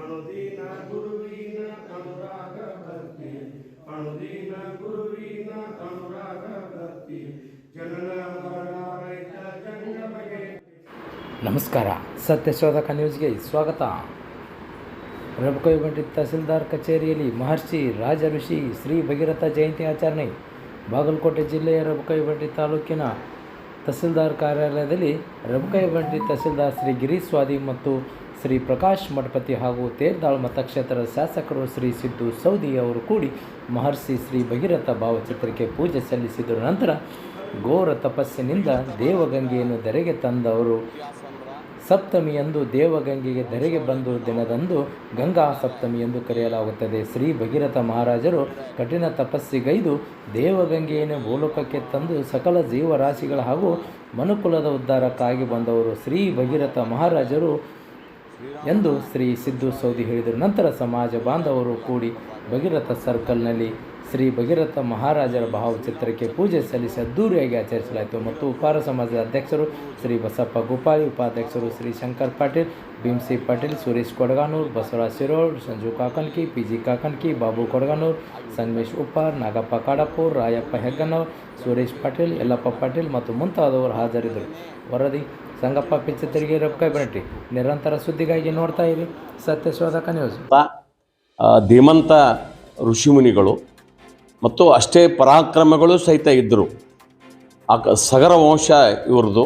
ಅನುದೀನ ಗುರುವಿನ ಅನುರಾಗ ಭಕ್ತಿ. ಅನುರಾಗ ಭಕ್ತಿ. ಜನನ ನಮಸ್ಕಾರ. ಸತ್ಯಶೋಧಕ ನ್ಯೂಸ್ಗೆ ಸ್ವಾಗತ. ರಬಕೈಬಂಟಿ ತಹಸೀಲ್ದಾರ್ ಕಚೇರಿಯಲ್ಲಿ ಮಹರ್ಷಿ ರಾಜ ಋಷಿ ಶ್ರೀ ಭಗೀರಥ ಜಯಂತಿ ಆಚರಣೆ. ಬಾಗಲಕೋಟೆ ಜಿಲ್ಲೆಯ ರಬಕೈಬಂಟಿ ತಾಲೂಕಿನ ತಹಸೀಲ್ದಾರ್ ಕಾರ್ಯಾಲಯದಲ್ಲಿ ರಬಕೈಬಂಟಿ ತಹಸೀಲ್ದಾರ್ ಶ್ರೀ ಗಿರೀಶ್ ಸ್ವಾದಿ ಮತ್ತು ಶ್ರೀ ಪ್ರಕಾಶ್ ಮಠಪತಿ ಹಾಗೂ ತೇರ್ದಾಳ್ ಮತಕ್ಷೇತ್ರದ ಶಾಸಕರು ಶ್ರೀ ಸಿದ್ದು ಸೌದಿ ಅವರು ಕೂಡಿ ಮಹರ್ಷಿ ಶ್ರೀ ಭಗೀರಥ ಭಾವಚಿತ್ರಕ್ಕೆ ಪೂಜೆ ಸಲ್ಲಿಸಿದ ನಂತರ ಘೋರ ತಪಸ್ಸಿನಿಂದ ದೇವಗಂಗೆಯನ್ನು ಧರೆಗೆ ತಂದವರು. ಸಪ್ತಮಿಯಂದು ದೇವಗಂಗೆಗೆ ಧರೆಗೆ ಬಂದು ದಿನದಂದು ಗಂಗಾ ಸಪ್ತಮಿ ಎಂದು ಕರೆಯಲಾಗುತ್ತದೆ. ಶ್ರೀ ಭಗೀರಥ ಮಹಾರಾಜರು ಕಠಿಣ ತಪಸ್ಸಿಗೈದು ದೇವಗಂಗೆಯನ್ನು ಭೂಲೋಕಕ್ಕೆ ತಂದು ಸಕಲ ಜೀವರಾಶಿಗಳ ಹಾಗೂ ಮನುಕುಲದ ಉದ್ಧಾರಕ್ಕಾಗಿ ಬಂದವರು. ಶ್ರೀ ಭಗೀರಥ ಮಹಾರಾಜರು ಎಂದು ಶ್ರೀ ಸಿದ್ದು ಸೌದಿ ಹೇಳಿದರು ನಂತರ ಸಮಾಜ ಬಾಂಧವರು ಕೂಡಿ ಭಗೀರಥ ಸರ್ಕಲ್ನಲ್ಲಿ ಶ್ರೀ ಭಗೀರಥ ಮಹಾರಾಜರ ಭಾವಚಿತ್ರಕ್ಕೆ ಪೂಜೆ ಸಲ್ಲಿಸಿ ಅದ್ದೂರಿಯಾಗಿ ಆಚರಿಸಲಾಯಿತು. ಮತ್ತು ಉಪಾರ ಸಮಾಜದ ಅಧ್ಯಕ್ಷರು ಶ್ರೀ ಬಸಪ್ಪ ಗೋಪಾಲಿ, ಉಪಾಧ್ಯಕ್ಷರು ಶ್ರೀ ಶಂಕರ್ ಪಾಟೀಲ್, ಭೀಮ್ಸಿ ಪಾಟೀಲ್, ಸುರೇಶ್ ಕೊಡಗಾನೂರ್, ಬಸವರಾಜ್ ಶಿರೋಳ್, ಸಂಜು ಕಾಕನ್ಕಿ ಪಿ ಜಿ ಕಾಕನ್ಕಿ ಬಾಬು ಕೊಡಗಾನೂರ್, ಸಂಗಮೇಶ್ ಉಪ್ಪಾರ್, ನಾಗಪ್ಪ ಕಾಡಪ್ಪೂರ್, ರಾಯಪ್ಪ ಹೆಗ್ಗನವರ್ ಸುರೇಶ್ ಪಾಟೀಲ್, ಯಲ್ಲಪ್ಪ ಪಾಟೀಲ್ ಮತ್ತು ಮುಂತಾದವರು ಹಾಜರಿದ್ದರು. ವರದಿ, ಸಂಗಪ್ಪ ಪಿಚ್ಚತ್ತರಿಗೆ ರೊಕ್ಕ ಬೆರಟಿ ನಿರಂತರ ಸುದ್ದಿಗಾಗಿ ನೋಡ್ತಾ ಇರಿ. ಸತ್ಯಶೋಧಕ ನ್ಯೂಸ್. ಧೀಮಂತ ಋಷಿಮುನಿಗಳು ಮತ್ತು ಅಷ್ಟೇ ಪರಾಕ್ರಮಗಳು ಸಹಿತ ಇದ್ದರು. ಆ ಸಗರ ವಂಶ ಇವ್ರದ್ದು.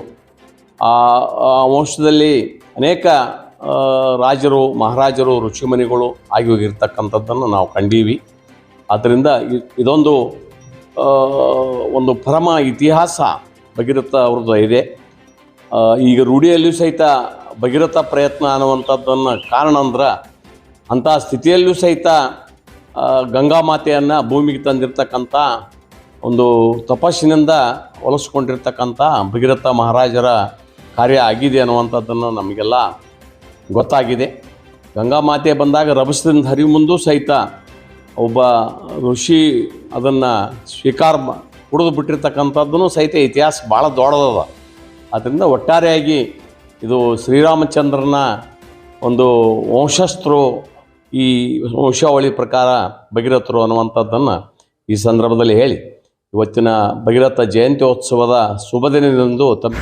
ಆ ವಂಶದಲ್ಲಿ ಅನೇಕ ರಾಜರು, ಮಹಾರಾಜರು, ಋಷಿಮುನಿಗಳು ಆಗಿ ಹೋಗಿರ್ತಕ್ಕಂಥದ್ದನ್ನು ನಾವು ಕಂಡೀವಿ. ಆದ್ದರಿಂದ ಇದೊಂದು ಒಂದು ಪರಮ ಇತಿಹಾಸ ಭಗೀರಥ ಅವ್ರದ್ದು ಇದೆ. ಈಗ ರೂಢಿಯಲ್ಲಿಯೂ ಸಹಿತ ಭಗೀರಥ ಪ್ರಯತ್ನ ಅನ್ನುವಂಥದ್ದನ್ನು ಕಾರಣ ಅಂದ್ರೆ ಅಂಥ ಸ್ಥಿತಿಯಲ್ಲೂ ಸಹಿತ ಗಂಗಾ ಮಾತೆಯನ್ನು ಭೂಮಿಗೆ ತಂದಿರತಕ್ಕಂಥ ಒಂದು ತಪಸ್ಸಿನಿಂದ ಹೊಲಿಸ್ಕೊಂಡಿರ್ತಕ್ಕಂಥ ಭಗೀರಥ ಮಹಾರಾಜರ ಕಾರ್ಯ ಆಗಿದೆ ಅನ್ನುವಂಥದ್ದನ್ನು ನಮಗೆಲ್ಲ ಗೊತ್ತಾಗಿದೆ. ಗಂಗಾ ಮಾತೆ ಬಂದಾಗ ರಭಸದಿಂದ ಹರಿವು ಮುಂದೂ ಸಹಿತ ಒಬ್ಬ ಋಷಿ ಅದನ್ನು ಸ್ವೀಕಾರ ಕುಡಿದು ಬಿಟ್ಟಿರ್ತಕ್ಕಂಥದ್ದು ಸಹಿತ ಇತಿಹಾಸ ಭಾಳ ದೊಡ್ಡದದ. ಆದ್ದರಿಂದ ಒಟ್ಟಾರೆಯಾಗಿ ಇದು ಶ್ರೀರಾಮಚಂದ್ರನ ಒಂದು ವಂಶಸ್ಥರು ಈ ವಂಶಾವಳಿ ಪ್ರಕಾರ ಭಗೀರಥರು ಅನ್ನುವಂಥದ್ದನ್ನು ಈ ಸಂದರ್ಭದಲ್ಲಿ ಹೇಳಿ. ಇವತ್ತಿನ ಭಗೀರಥ ಜಯಂತ್ಯೋತ್ಸವದ ಶುಭ ದಿನದಂದು ತಮ್ಮ